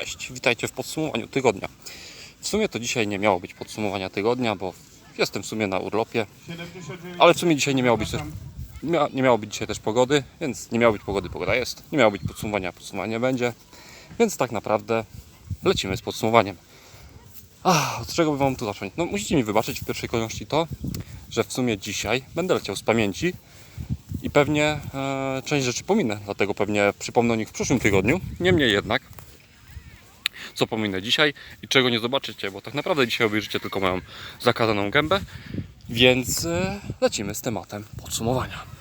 Cześć, witajcie w podsumowaniu tygodnia. W sumie to dzisiaj nie miało być podsumowania tygodnia, bo jestem w sumie na urlopie, ale w sumie dzisiaj nie miało być też, nie miało być dzisiaj też pogody, więc nie miało być pogody, pogoda jest. Nie miało być podsumowania, podsumowania będzie, więc tak naprawdę lecimy z podsumowaniem. A, od czego by Wam tu zacząć? No musicie mi wybaczyć w pierwszej kolejności to, że w sumie dzisiaj będę leciał z pamięci i pewnie e, część rzeczy pominę, dlatego pewnie przypomnę o nich w przyszłym tygodniu. Niemniej jednak, co pominę dzisiaj i czego nie zobaczycie, bo tak naprawdę dzisiaj obejrzycie tylko moją zakazaną gębę, więc e, lecimy z tematem podsumowania.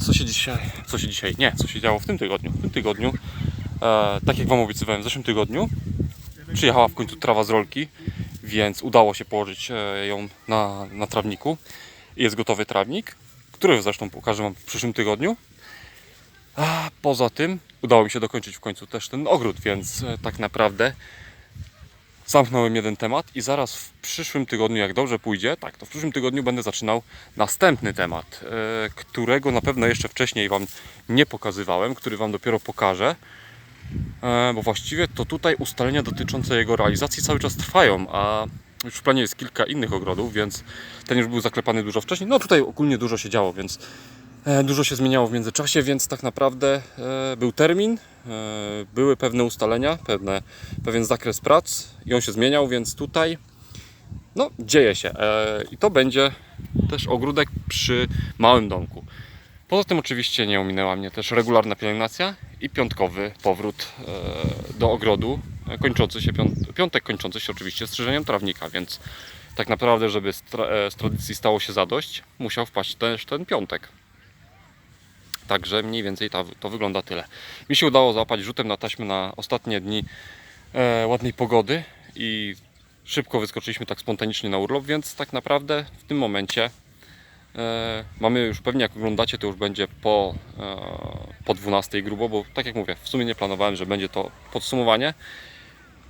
Co się dzisiaj, co się dzisiaj, nie, co się działo w tym tygodniu? W tym tygodniu, e, tak jak Wam obiecywałem, w zeszłym tygodniu przyjechała w końcu trawa z rolki, więc udało się położyć e, ją na, na trawniku. Jest gotowy trawnik, który zresztą pokażę Wam w przyszłym tygodniu. A poza tym udało mi się dokończyć w końcu też ten ogród, więc e, tak naprawdę zamknąłem jeden temat i zaraz w przyszłym tygodniu, jak dobrze pójdzie, tak, to w przyszłym tygodniu będę zaczynał następny temat, e, którego na pewno jeszcze wcześniej Wam nie pokazywałem, który Wam dopiero pokażę. E, bo właściwie to tutaj ustalenia dotyczące jego realizacji cały czas trwają, a już w planie jest kilka innych ogrodów, więc ten już był zaklepany dużo wcześniej. No tutaj ogólnie dużo się działo, więc dużo się zmieniało w międzyczasie, więc tak naprawdę e, był termin, e, były pewne ustalenia, pewne, pewien zakres prac i on się zmieniał, więc tutaj no dzieje się e, i to będzie też ogródek przy małym domku. Poza tym oczywiście nie ominęła mnie też regularna pielęgnacja i piątkowy powrót e, do ogrodu, e, kończący się piąt, piątek kończący się oczywiście strzyżeniem trawnika, więc tak naprawdę, żeby z, e, z tradycji stało się zadość, musiał wpaść też ten piątek. Także mniej więcej ta, to wygląda tyle. Mi się udało załapać rzutem na taśmę na ostatnie dni e, ładnej pogody i szybko wyskoczyliśmy tak spontanicznie na urlop, więc tak naprawdę w tym momencie E, mamy już pewnie jak oglądacie to już będzie po, e, po 12 grubo, bo tak jak mówię, w sumie nie planowałem, że będzie to podsumowanie,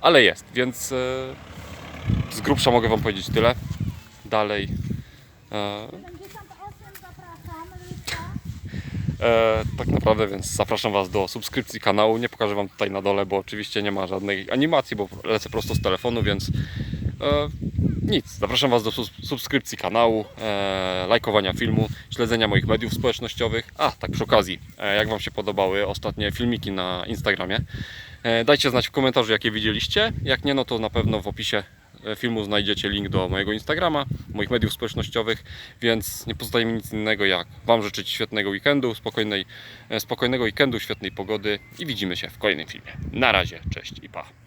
ale jest, więc e, z grubsza mogę Wam powiedzieć tyle. Dalej. E, E, tak naprawdę, więc zapraszam Was do subskrypcji kanału. Nie pokażę Wam tutaj na dole, bo oczywiście nie ma żadnej animacji, bo lecę prosto z telefonu, więc e, nic. Zapraszam Was do subskrypcji kanału, e, lajkowania filmu, śledzenia moich mediów społecznościowych. A, tak przy okazji, e, jak Wam się podobały ostatnie filmiki na Instagramie, e, dajcie znać w komentarzu, jakie widzieliście. Jak nie, no to na pewno w opisie filmu znajdziecie link do mojego Instagrama, moich mediów społecznościowych, więc nie pozostaje mi nic innego jak Wam życzyć świetnego weekendu, spokojnej, e, spokojnego weekendu, świetnej pogody i widzimy się w kolejnym filmie. Na razie, cześć i pa.